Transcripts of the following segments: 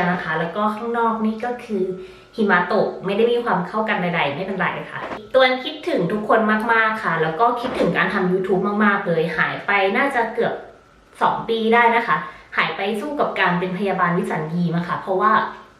ยนะคะ แล้วก็ข้างนอกนี่ก็คือหิมะตกไม่ได้มีความเข้ากันใดๆ ไม่เป็นไรค่ะ ตัวคิดถึงทุกคนมากๆค่ะ แล้วก็คิดถึงการทำ YouTube มากๆเลย หายไปน่าจะเกือบ 2 ปีได้นะคะ หายไปสู้กับการเป็นพยาบาลวิสัญญีมาค่ะ เพราะว่า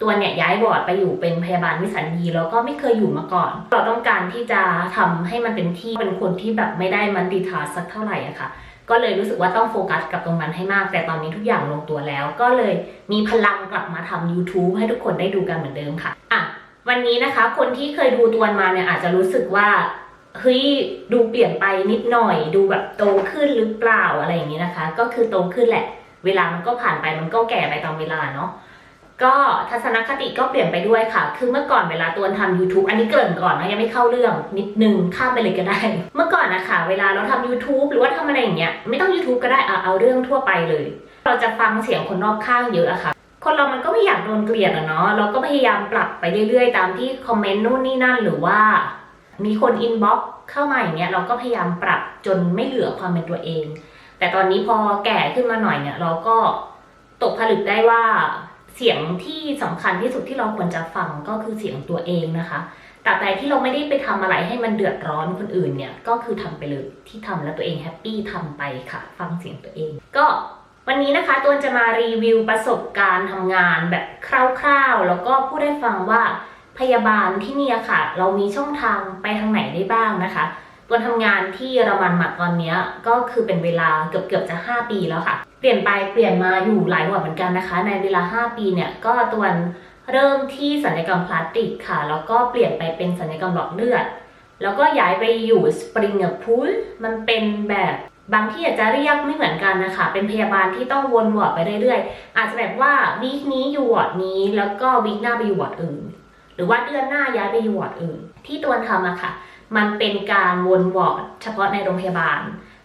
ตัวเนี่ยย้ายบอร์ดไปอยู่เป็นพยาบาลวิสัญญีแล้วก็ไม่เคยอยู่มาก่อน เราต้องการที่จะทำให้มันเป็นที่เป็นคนที่แบบไม่ได้มันดีทาสักเท่าไหร่อะค่ะ ก็เลยรู้สึกว่าต้องโฟกัสกับตรงนั้นให้มาก แต่ตอนนี้ทุกอย่างลงตัวแล้ว ก็เลยมีพลังกลับมาทำ YouTube ให้ทุกคนได้ดูกันเหมือนเดิมค่ะอะวันนี้นะคะ คนที่เคยดูตัวนมาเนี่ยอาจจะรู้สึกว่าเฮ้ยดูเปลี่ยนไปนิดหน่อย ดูแบบโตขึ้นหรือเปล่าอะไรอย่างนี้นะคะ ก็คือโตขึ้นแหละ เวลามันก็ผ่านไปมันก็แก่ไปตามเวลาเนาะ ก็ทัศนคติก็เปลี่ยนไปด้วยค่ะ คือเมื่อก่อนเวลาตัวทำ YouTube อันนี้เกริ่นก่อนนะยังไม่เข้าเรื่องนิดนึงข้ามไปเลยก็ได้ เมื่อก่อนนะคะเวลาเราทำ YouTube หรือว่าทำอะไรอย่างเงี้ยไม่ต้อง YouTube ก็ได้เอาเอาเรื่องทั่วไปเลย เราจะฟังเสียงคนรอบข้างเยอะอะค่ะ คนเรามันก็ไม่อยากโดนเกลียดอะเนาะเราก็พยายามปรับไปเรื่อยๆ ตามที่คอมเมนต์นู่นนี่นั่นหรือว่า มีคนอินบ็อกเข้ามาอย่างเงี้ยเราก็พยายามปรับจนไม่เหลือความเป็นตัวเอง แต่ตอนนี้พอแก่ขึ้นมาหน่อยเนี่ยเราก็ตกผลึกได้ว่า เสียงที่สำคัญที่สุดที่เราควรจะฟังก็คือเสียงตัวเองนะคะแต่ใดที่เราไม่ได้ไปทำอะไรให้มันเดือดร้อนคนอื่นเนี่ยก็คือทำไปเลยที่ทำแล้วตัวเองแฮปปี้ทำไปค่ะ ฟังเสียงตัวเอง ก็วันนี้นะคะตัวจะมารีวิวประสบการณ์ทำงานแบบคร่าวๆ แล้วก็พูดให้ฟังว่าพยาบาลที่นี่ค่ะ เรามีช่องทางไปทางไหนได้บ้างนะคะตัวทำงานที่เยอรมันมาตอนนี้ก็คือเป็นเวลาเกือบเกือบจะ 5 ปีแล้วค่ะ เปลี่ยนไปเปลี่ยนมาอยู่หลายวัดเหมือนกันนะคะ ในเวลา 5 ปีเนี่ยก็ตัวเริ่มที่สัญญกรรมพลาสติกค่ะ แล้วก็เปลี่ยนไปเป็นสัญญกรรมหลอดเลือด แล้วก็ย้ายไปอยู่สปริงเกอร์พูลมันเป็นแบบบางที่อาจจะเรียกไม่เหมือนกันนะคะ เป็นพยาบาลที่ต้องวนวอร์ดไปเรื่อยๆ อาจจะแบบว่าวีคนี้อยู่วอร์ดนี้แล้วก็วีคหน้าไปอยู่วอร์ดอื่น หรือว่าเดือนหน้าย้ายไปอยู่วอร์ดอื่น ที่ตัวทำอะค่ะ มันเป็นการวนวอร์ดเฉพาะในโรงพยาบาล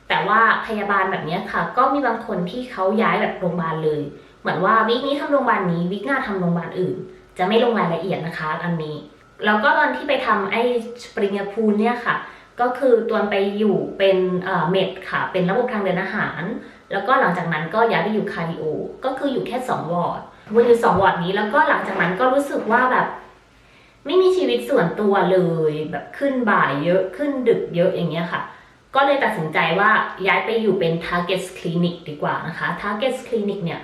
แต่ว่าพยาบาลแบบนี้ค่ะ ก็มีบางคนที่เขาย้ายแบบโรงพยาบาลเลย เหมือนว่าวีคนี้ทำโรงพยาบาลนี้วีคหน้าทำโรงพยาบาลอื่น จะไม่ลงรายละเอียดนะคะอันนี้แล้วก็ตอนที่ไปทำไอ้ปริงเกอร์พูลเนี่ยค่ะ ก็คือตัวไปอยู่เป็นเอ่อเมดค่ะ เป็นระบบทางเดินอาหาร แล้วก็หลังจากนั้นก็ย้ายไปอยู่คาร์ดิโอ ก็คืออยู่แค่ 2 วอร์ดวนอยู่ 2 วอร์ดนี้แล้วก็หลังจากนั้นก็รู้สึกว่าแบบ ไม่มีชีวิตส่วนตัวเลย แบบขึ้นบ่ายเยอะขึ้นดึกเยอะอย่างเงี้ยค่ะ ก็เลยตัดสินใจว่าย้ายไปอยู่เป็น Target Clinic ดีกว่านะคะ Target Clinic เนี่ย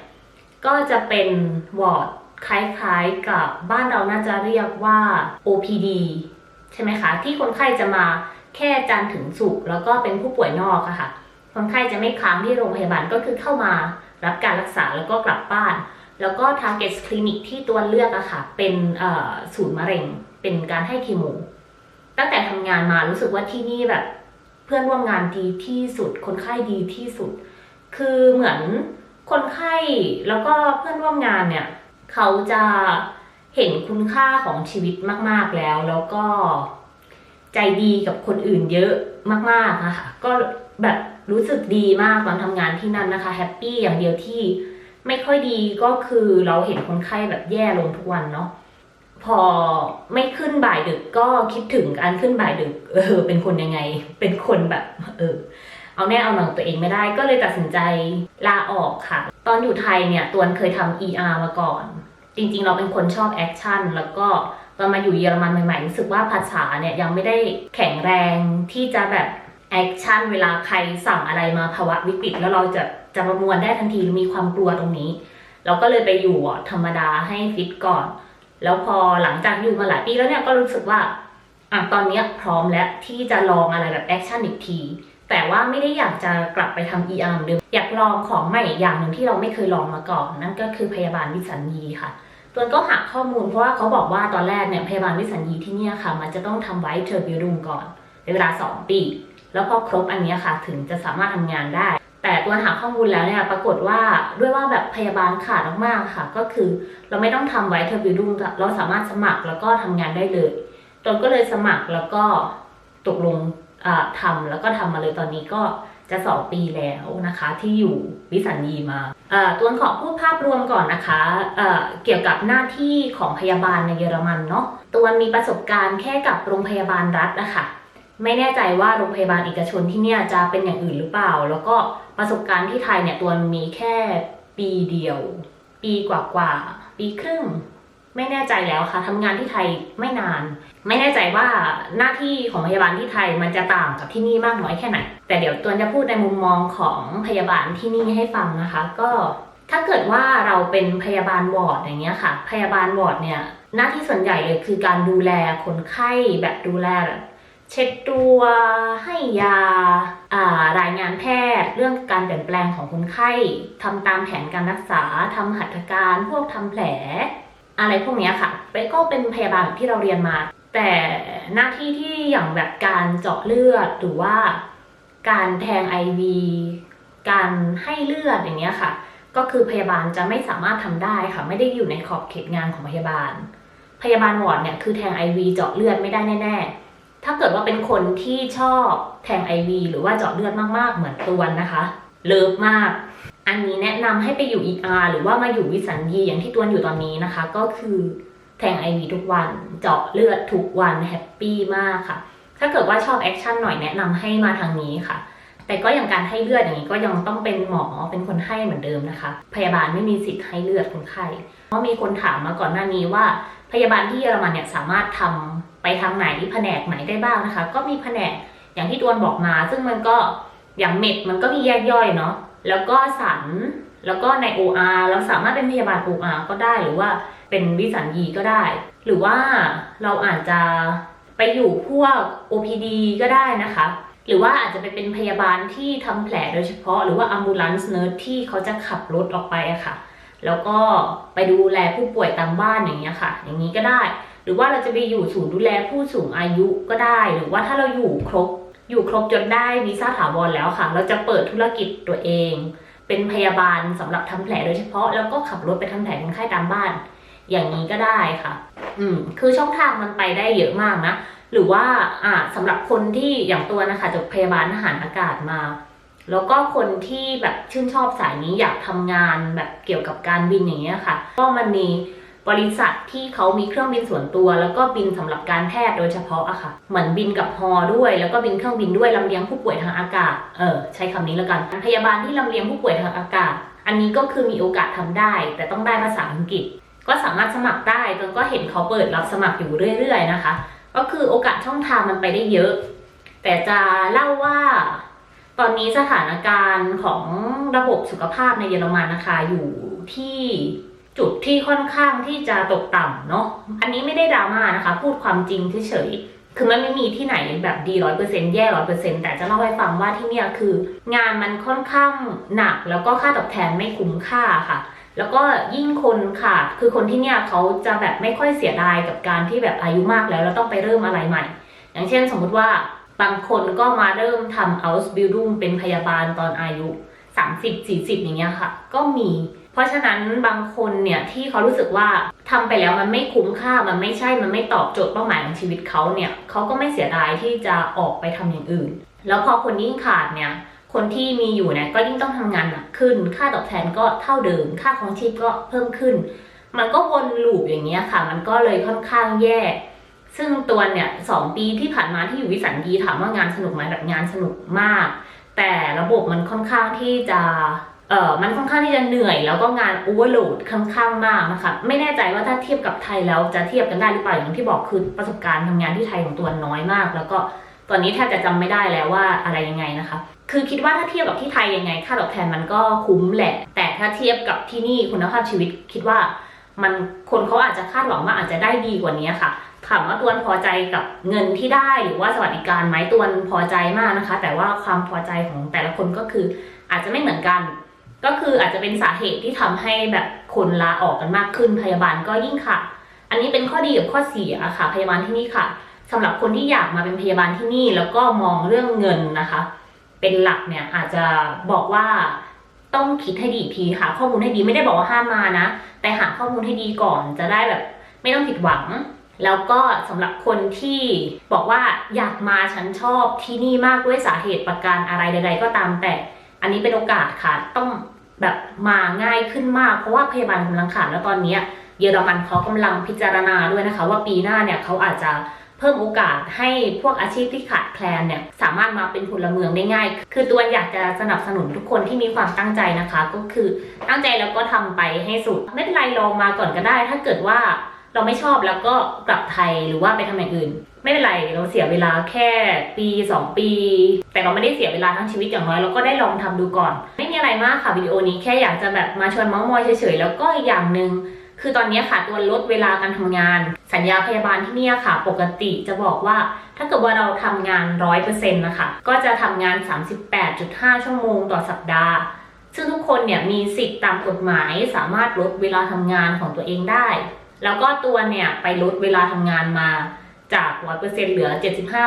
ก็จะเป็นวอร์ดคล้ายๆกับบ้านเราน่าจะเรียกว่า OPD ใช่ไหมคะ ที่คนไข้จะมาแค่จันถึงศุกแล้วก็เป็นผู้ป่วยนอกอะค่ะ คนไข้จะไม่ค้างที่โรงพยาบาลก็คือเข้ามารับการรักษาแล้วก็กลับบ้าน แล้วก็ Target Clinic ที่ตัวเลือกอะค่ะ เป็นศูนย์มะเร็ง เป็นการให้คีโมตั้งแต่ทำงานมารู้สึกว่าที่นี่แบบ พื่อนร่วมงานดีที่สุด คนไข้ดีที่สุด คือเหมือนคนไข้แล้วก็เพื่อนร่วมงานเนี่ยเขาจะเห็นคุณค่าของชีวิตมาก ๆแล้ว แล้วก็ใจดีกับคนอื่นเยอะมากๆนะคะก็แบบรู้สึกดีมากตอนทำงานที่นั่นนะคะแฮปปี้อย่างเดียวที่ไม่ค่อยดีก็คือเราเห็นคนไข้แบบแย่ลงทุกวันเนาะ พอไม่ขึ้นบ่ายดึกก็คิดถึงการขึ้นบ่ายดึก เออ เป็นคนยังไง เป็นคนแบบ เออ เอาแน่เอาหนังตัวเองไม่ได้ ก็เลยตัดสินใจลาออกค่ะ ตอนอยู่ไทยเนี่ยตวนเคยทำ ER มาก่อน จริง ๆ เราเป็นคนชอบแอคชั่น แล้วก็ตอนมาอยู่เยอรมันใหม่ๆรู้สึกว่าภาษาเนี่ยยังไม่ได้แข็งแรงที่จะแบบแอคชั่นเวลาใครสั่งอะไรมาภาวะวิกฤต แล้วเราจะจะประมวลได้ทันทีมีความกลัวตรงนี้ เราก็เลยไปอยู่ธรรมดาให้ฟิตก่อน แล้วพอหลังจากอยู่มาหลายปีแล้วเนี่ยก็รู้สึกว่าอะตอนนี้พร้อมแล้วที่จะลองอะไรแบบแอคชั่นอีกที แต่ว่าไม่ได้อยากจะกลับไปทำ ER เหมือนเดิมอยากลองของใหม่อีกอย่างหนึ่งที่เราไม่เคยลองมาก่อน นั่นก็คือพยาบาลวิสัญญีค่ะตัวก็หาข้อมูลเพราะว่าเขาบอกว่าตอนแรกเนี่ยพยาบาลวิสัญญีที่เนี่ยค่ะ มันจะต้องทำไว้เทอร์บิวดุมก่อนเป็นเวลา 2 ปี แล้วพอครบอันนี้ค่ะ ถึงจะสามารถทำงานได้ แต่ตัวหาข้อมูลแล้วเนี่ยปรากฏว่าด้วยว่าแบบพยาบาลขาดมากๆค่ะ ก็คือเราไม่ต้องทำไว้เทอร์บิวดุมเราสามารถสมัครแล้วก็ทำงานได้เลยตนก็เลยสมัครแล้วก็ตกลงทำแล้วก็ทำมาเลยตอนนี้ก็จะสองปีแล้วนะคะที่อยู่วิสัญญีมาตัวขอพูดภาพรวมก่อนนะคะเเกี่ยวกับหน้าที่ของพยาบาลในเยอรมันเนาะตัวมีประสบการณ์แค่กับโรงพยาบาลรัฐนะคะไม่แน่ใจว่าโรงพยาบาลเอกชนที่เนี่ยจะเป็นอย่างอื่นหรือเปล่า แล้วก็ ประสบการณ์ที่ไทยเนี่ยตัวมีแค่ปีเดียว ปีกว่าๆปีปีครึ่ง ไม่แน่ใจแล้วค่ะทำงานที่ไทยไม่นาน ไม่แน่ใจว่าหน้าที่ของพยาบาลที่ไทยมันจะต่างกับที่นี่มากน้อยแค่ไหน แต่เดี๋ยวตัวจะพูดในมุมมองของพยาบาลที่นี่ให้ฟังนะคะ ก็ถ้าเกิดว่าเราเป็นพยาบาลวอร์ดอย่างเงี้ยค่ะ พยาบาลวอร์ดเนี่ยหน้าที่ส่วนใหญ่เลยคือการดูแลคนไข้แบบดูแลแบบ เช็ดตัวให้ยาารายงานแพทย์ เรื่องการเปลี่ยนแปลงของคนไข้ทำตามแผนการรักษาทำหัตถการพวกทำแผล อะไรพวกนี้ค่ะไปก็เป็นพยาบาลแบบที่เราเรียนมา แต่หน้าที่ที่อย่างแบบการเจาะเลือดหรือว่า การแทง IV การให้เลือดอย่างเงี้ยค่ะ ก็คือพยาบาลจะไม่สามารถทำได้ค่ะ ไม่ได้อยู่ในขอบเขตงานของพยาบาล พยาบาลวอร์ดเนี่ยคือแทง IV เจาะเลือดไม่ได้แน่ๆ ถ้าเกิดว่าเป็นคนที่ชอบแทง IV หรือว่าเจาะเลือดมากๆ เหมือนตวนนะคะ เลิฟมาก อันนี้แนะนำให้ไปอยู่ ER หรือว่ามาอยู่วิสัญญีอย่างที่ตวนอยู่ตอนนี้นะคะ ก็คือแทง IV ทุกวัน เจาะเลือดทุกวันแฮปปี้มากค่ะ ถ้าเกิดว่าชอบแอคชั่นหน่อยแนะนำให้มาทางนี้ค่ะ แต่ก็อย่างการให้เลือดอย่างนี้ก็ยังต้องเป็นหมอเป็นคนให้เหมือนเดิมนะคะ พยาบาลไม่มีสิทธิ์ให้เลือดคนไข้เพราะมีคนถามมาก่อนหน้านี้ว่า พยาบาลที่เยอรมันเนี่ยสามารถทำไปทางไหนแผนกไหนได้บ้างนะคะ ก็มีแผนกอย่างที่ตวนบอกมา ซึ่งมันก็อย่างเม็ดมันก็มีแยกย่อยเนาะแล้วก็สันแล้วก็ใน OR เราสามารถเป็นพยาบาล OR ก็ได้หรือว่าเป็นวิสัญญีก็ได้ หรือว่าเราอาจจะไปอยู่พวก OPD ก็ได้นะคะ หรือว่าอาจจะไปเป็นพยาบาลที่ทำแผลโดยเฉพาะ หรือว่า ambulance nurse ที่เขาจะขับรถออกไปอะค่ะ แล้วก็ไปดูแลผู้ป่วยตามบ้านอย่างเงี้ยค่ะ อย่างนี้ก็ได้ หรือว่าเราจะไปอยู่ศูนย์ดูแลผู้สูงอายุก็ได้ หรือว่าถ้าเราอยู่ครบ อยู่ครบจนได้วีซ่าถาวรแล้วค่ะ เราจะเปิดธุรกิจตัวเอง เป็นพยาบาลสำหรับทำแผลโดยเฉพาะ แล้วก็ขับรถไปทำแผลคนไข้ตามบ้าน อย่างนี้ก็ได้ค่ะ อืม คือช่องทางมันไปได้เยอะมากนะ หรือว่าอ่าสำหรับคนที่อย่างตัวนะคะจบพยาบาลทหารอากาศมา แล้วก็คนที่แบบชื่นชอบสายนี้อยากทำงานแบบเกี่ยวกับการบินอย่างเงี้ยค่ะ ก็มันมีบริษัทที่เขามีเครื่องบินส่วนตัว แล้วก็บินสำหรับการแพทย์โดยเฉพาะอะค่ะ เหมือนบินกับฮอด้วย แล้วก็บินเครื่องบินด้วยลำเลียงผู้ป่วยทางอากาศ เออใช้คำนี้แล้วกัน พยาบาลที่ลำเลียงผู้ป่วยทางอากาศ อันนี้ก็คือมีโอกาสทำได้ แต่ต้องได้ภาษาอังกฤษ ก็สามารถสมัครได้จนก็เห็นเขาเปิดรับสมัครอยู่เรื่อย ๆ นะคะ ก็คือโอกาสช่องทางมันไปได้เยอะ แต่จะเล่าว่าตอนนี้สถานการณ์ของระบบสุขภาพในเยอรมันนะคะอยู่ที่จุดที่ค่อนข้างที่จะตกต่ำเนาะอันนี้ไม่ได้ดราม่านะคะ พูดความจริงเฉยๆคือมันไม่มีที่ไหนแบบดีร้อยเปอร์เซ็นแย่ร้อยเปอร์เซ็นแต่จะเล่าให้ฟังว่าที่เนี่ยคืองานมันค่อนข้างหนักแล้วก็ค่าตอบแทนไม่คุ้มค่าค่ะ แล้วก็ยิ่งคนค่ะ คือคนที่เนี่ยเขาจะแบบไม่ค่อยเสียดายกับการที่แบบอายุมากแล้วแล้วต้องไปเริ่มอะไรใหม่ อย่างเช่นสมมุติว่าบางคนก็มาเริ่มทำ Ausbildung เป็นพยาบาลตอนอายุ 30 40 อย่างเงี้ยค่ะ ก็มี เพราะฉะนั้นบางคนเนี่ยที่เขารู้สึกว่าทำไปแล้วมันไม่คุ้มค่ามันไม่ใช่มันไม่ตอบโจทย์เป้าหมายของชีวิตเขาเนี่ยเขาก็ไม่เสียดายที่จะออกไปทำอย่างอื่น แล้วพอคนยิ่งขาดเนี่ย คนที่มีอยู่เนี่ยก็ยิ่งต้องทำงานหนักขึ้น ค่าตอบแทนก็เท่าเดิม ค่าของชีพก็เพิ่มขึ้น มันก็วนลูปอย่างเงี้ยค่ะ มันก็เลยค่อนข้างแย่ ซึ่งตัวเนี่ยสองปีที่ผ่านมาที่อยู่วิสัญญีถามว่างานสนุกไหมแบบงานสนุกมาก แต่ระบบมันค่อนข้างที่จะเอ่อมันค่อนข้างที่จะเหนื่อยแล้วก็งานโอเวอร์โหลดค่อนข้างมากนะคะไม่แน่ใจว่าถ้าเทียบกับไทยแล้วจะเทียบกันได้หรือเปล่าอย่างที่บอกคือประสบการณ์ทำงานที่ไทยของตัวน้อยมาก แล้วก็ ตอนนี้แทบจะจำไม่ได้แล้วว่าอะไรยังไงนะคะ คือคิดว่าถ้าเทียบกับที่ไทยยังไง ค่าตอบแทนมันก็คุ้มแหละ แต่ถ้าเทียบกับที่นี่คุณภาพชีวิตคิดว่ามันคนเขาอาจจะคาดหวังว่าอาจจะได้ดีกว่านี้ค่ะถามว่าตวนพอใจกับเงินที่ได้หรือว่าสวัสดิการไหมตวนพอใจมากนะคะ แต่ว่าความพอใจของแต่ละคนก็คืออาจจะไม่เหมือนกัน ก็คืออาจจะเป็นสาเหตุที่ทำให้แบบคนลาออกกันมากขึ้นพยาบาลก็ยิ่งค่ะ อันนี้เป็นข้อดีกับข้อเสียค่ะ พยาบาลที่นี่ค่ะ สำหรับคนที่อยากมาเป็นพยาบาลที่นี่ แล้วก็มองเรื่องเงินนะคะ เป็นหลักเนี่ยอาจจะบอกว่าต้องคิดให้ดีอีกทีหาข้อมูลให้ดีไม่ได้บอกว่าห้ามมานะ แต่หาข้อมูลให้ดีก่อนจะได้แบบ ไม่ต้องผิดหวัง แล้วก็สำหรับคนที่บอกว่าอยากมาฉันชอบที่นี่มากด้วยสาเหตุประการอะไรใด ๆ ก็ตามแต่อันนี้เป็นโอกาสค่ะต้องแบบมาง่ายขึ้นมากเพราะว่าพยาบาลกำลังขาดแล้วตอนนี้เยอรมันเขากำลังพิจารณาด้วยนะคะ ว่าปีหน้าเนี่ยเขาอาจจะ เพิ่มโอกาสให้พวกอาชีพที่ขาดแคลนเนี่ยสามารถมาเป็นพลเมืองได้ง่าย คือตัวอยากจะสนับสนุนทุกคนที่มีความตั้งใจนะคะ ก็คือตั้งใจแล้วก็ทำไปให้สุด ไม่เป็นไรลองมาก่อนก็ได้ ถ้าเกิดว่าเราไม่ชอบแล้วก็กลับไทยหรือว่าไปทำอย่างอื่น ไม่เป็นไรเราเสียเวลาแค่ปี 2 ปี แต่เราไม่ได้เสียเวลาทั้งชีวิตอย่างน้อยเราก็ได้ลองทำดูก่อน ไม่มีอะไรมากค่ะวิดีโอนี้แค่อยากจะแบบมาชวนมาส์มอยเฉยๆแล้วก็อีกอย่างหนึ่ง คือตอนนี้ค่ะตัวลดเวลาการทำงาน สัญญาพยาบาลที่นี่ค่ะ ปกติจะบอกว่า ถ้าเกิดว่าเราทำงาน100%นะคะก็จะทำงาน 38.5 ชั่วโมงต่อสัปดาห์ ซึ่งทุกคนเนี่ยมีสิทธิ์ตามกฎหมายสามารถลดเวลาทำงานของตัวเองได้ แล้วก็ตัวเนี่ยไปลดเวลาทำงานมาจาก 100%เหลือ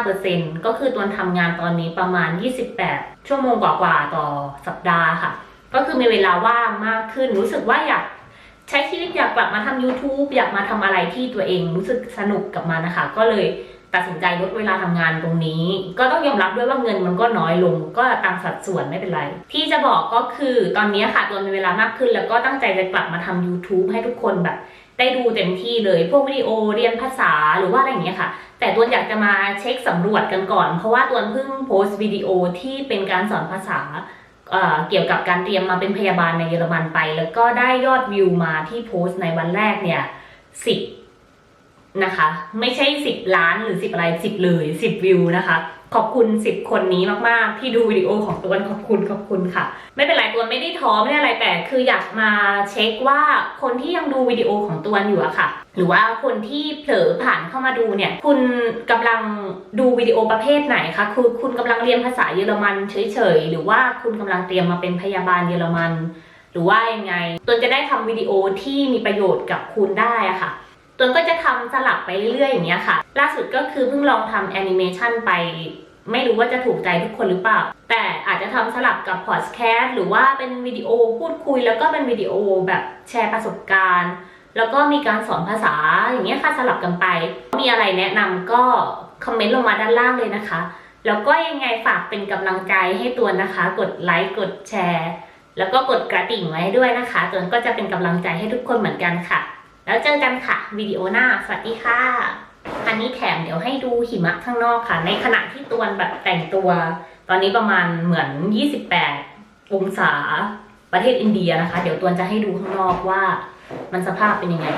75%ก็คือตัวทำงานตอนนี้ประมาณ 28 ชั่วโมงกว่าๆต่อสัปดาห์ค่ะ ก็คือมีเวลาว่างมากขึ้น รู้สึกว่าอยาก ใช้ชีวิตอยากกลับมาทำ YouTube อยากมาทำอะไรที่ตัวเองรู้สึกสนุกกับมันนะคะ ก็เลยตัดสินใจลดเวลาทำงานตรงนี้ ก็ต้องยอมรับด้วยว่าเงินมันก็น้อยลง ก็ตามสัดส่วนไม่เป็นไร ที่จะบอกก็คือตอนนี้ค่ะตัวมีเวลามากขึ้น แล้วก็ตั้งใจจะกลับมาทำ YouTube ให้ทุกคนแบบได้ดูเต็มที่เลย พวกวิดีโอเรียนภาษาหรือว่าอะไรอย่างเงี้ยค่ะ แต่ตัวอยากจะมาเช็คสำรวจกันก่อน เพราะว่าตัวเพิ่งโพสต์วิดีโอที่เป็นการสอนภาษา เกี่ยวกับการเตรียมมาเป็นพยาบาลในเยอรมันไป แล้วก็ได้ยอดวิวมาที่โพสต์ในวันแรกเนี่ยสิบนะคะ ไม่ใช่สิบล้านหรือสิบอะไรสิบเลยสิบวิวนะคะ ขอบคุณสิบคนนี้มากๆ ที่ดูวิดีโอของตัวนขอบคุณขอบคุณค่ะ ไม่เป็นไรตัวไม่ได้ท้อไม่ได้อะไรแต่คืออยากมาเช็คว่าคนที่ยังดูวิดีโอของตัวนอยู่อะค่ะ หรือว่าคนที่เผลอผ่านเข้ามาดูเนี่ย คุณกำลังดูวิดีโอประเภทไหนคะคือคุณกำลังเรียนภาษาเยอรมันเฉยๆหรือว่าคุณกำลังเตรียมมาเป็นพยาบาลเยอรมัน หรือว่ายังไงตัวจะได้ทำวิดีโอที่มีประโยชน์กับคุณได้อะค่ะ ตัวก็จะทำสลับไปเรื่อยๆอย่างเงี้ยค่ะ ล่าสุดก็คือเพิ่งลองทำแอนิเมชันไป ไม่รู้ว่าจะถูกใจทุกคนหรือเปล่า แต่อาจจะทำสลับกับพอดแคสต์หรือว่าเป็นวิดีโอพูดคุย แล้วก็เป็นวิดีโอแบบแชร์ประสบการณ์ แล้วก็มีการสอนภาษาอย่างเงี้ยค่ะสลับกันไป มีอะไรแนะนำก็คอมเมนต์ลงมาด้านล่างเลยนะคะ แล้วก็ยังไงฝากเป็นกำลังใจให้ตัวนะคะ กดไลค์กดแชร์ แล้วก็กดกระดิ่งไว้ด้วยนะคะตัวก็จะเป็นกำลังใจให้ทุกคนเหมือนกันค่ะ แล้วเจอกันค่ะวิดีโอหน้า สวัสดีค่ะ อันนี้แถมเดี๋ยวให้ดูหิมะข้างนอกค่ะ ในขณะที่ตัวแบบแต่งตัว ตอนนี้ประมาณเหมือน 28 องศาประเทศอินเดียนะคะ เดี๋ยวตัวจะให้ดูข้างนอกว่ามันสภาพเป็นยังไง